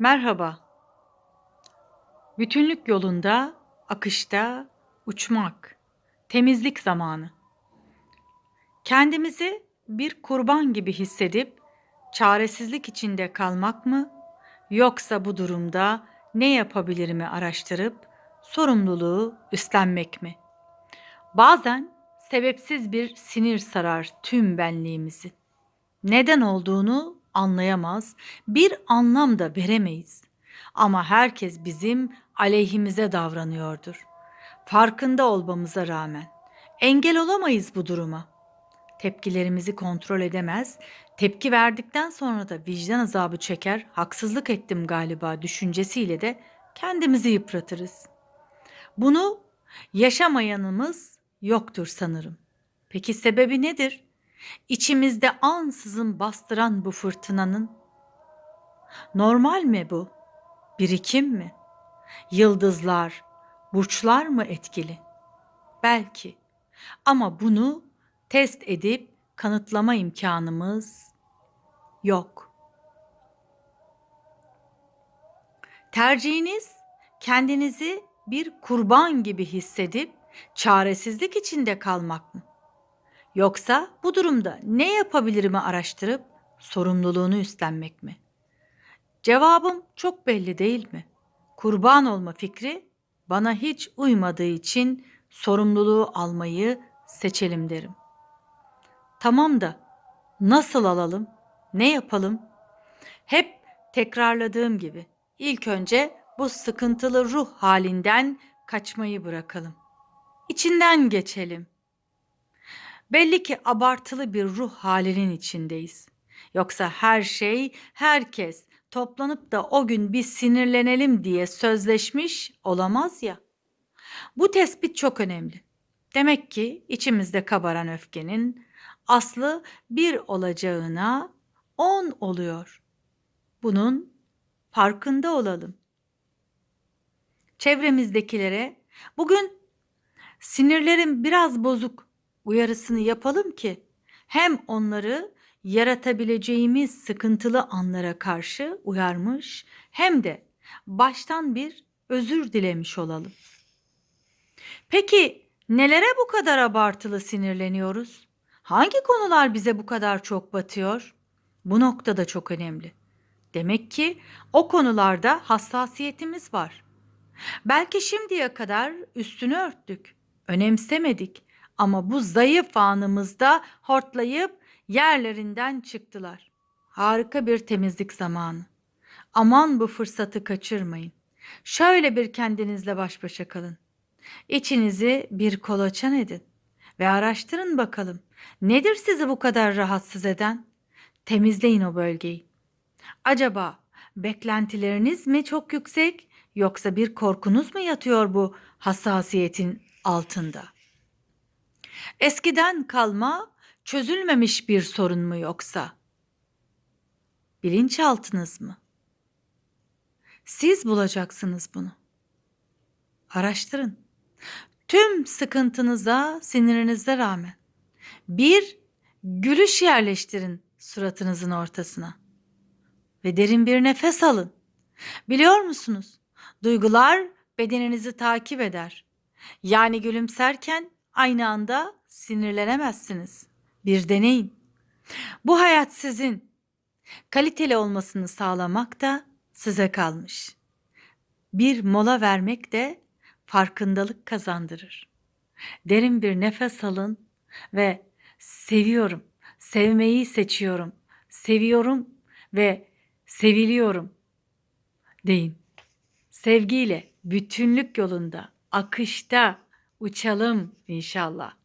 Merhaba. Bütünlük yolunda, akışta uçmak, temizlik zamanı. Kendimizi bir kurban gibi hissedip çaresizlik içinde kalmak mı yoksa bu durumda ne yapabilirimi araştırıp sorumluluğu üstlenmek mi? Bazen sebepsiz bir sinir sarar tüm benliğimizi. Neden olduğunu anlayamaz, bir anlam da veremeyiz. Ama herkes bizim aleyhimize davranıyordur. Farkında olmamıza rağmen engel olamayız bu duruma. Tepkilerimizi kontrol edemez, tepki verdikten sonra da vicdan azabı çeker, haksızlık ettim galiba düşüncesiyle de kendimizi yıpratırız. Bunu yaşamayanımız yoktur sanırım. Peki sebebi nedir? İçimizde ansızın bastıran bu fırtınanın normal mi bu? Birikim mi? Yıldızlar, burçlar mı etkili? Belki. Ama bunu test edip kanıtlama imkanımız yok. Tercihiniz kendinizi bir kurban gibi hissedip çaresizlik içinde kalmak mı? Yoksa bu durumda ne yapabilirimi araştırıp sorumluluğunu üstlenmek mi? Cevabım çok belli değil mi? Kurban olma fikri bana hiç uymadığı için sorumluluğu almayı seçelim derim. Tamam da nasıl alalım? Ne yapalım? Hep tekrarladığım gibi ilk önce bu sıkıntılı ruh halinden kaçmayı bırakalım. İçinden geçelim. Belli ki abartılı bir ruh halinin içindeyiz. Yoksa her şey, herkes toplanıp da o gün bir sinirlenelim diye sözleşmiş olamaz ya. Bu tespit çok önemli. Demek ki içimizde kabaran öfkenin aslı bir olacağına on oluyor. Bunun farkında olalım. Çevremizdekilere bugün sinirlerim biraz bozuk uyarısını yapalım ki hem onları yaratabileceğimiz sıkıntılı anlara karşı uyarmış hem de baştan bir özür dilemiş olalım. Peki nelere bu kadar abartılı sinirleniyoruz? Hangi konular bize bu kadar çok batıyor? Bu noktada çok önemli. Demek ki o konularda hassasiyetimiz var. Belki şimdiye kadar üstünü örttük, önemsemedik ama bu zayıf anımızda hortlayıp yerlerinden çıktılar. Harika bir temizlik zamanı. Aman bu fırsatı kaçırmayın. Şöyle bir kendinizle baş başa kalın. İçinizi bir kolaçan edin ve araştırın bakalım. Nedir sizi bu kadar rahatsız eden? Temizleyin o bölgeyi. Acaba beklentileriniz mi çok yüksek yoksa bir korkunuz mu yatıyor bu hassasiyetin altında? Eskiden kalma çözülmemiş bir sorun mu yoksa? Bilinçaltınız mı? Siz bulacaksınız bunu. Araştırın. Tüm sıkıntınıza, sinirinize rağmen bir gülüş yerleştirin suratınızın ortasına. Ve derin bir nefes alın. Biliyor musunuz? Duygular bedeninizi takip eder. Yani gülümserken aynı anda sinirlenemezsiniz. Bir deneyin. Bu hayat sizin. Kaliteli olmasını sağlamak da size kalmış. Bir mola vermek de farkındalık kazandırır. Derin bir nefes alın ve seviyorum, sevmeyi seçiyorum, seviyorum ve seviliyorum deyin. Sevgiyle, bütünlük yolunda, akışta uçalım inşallah.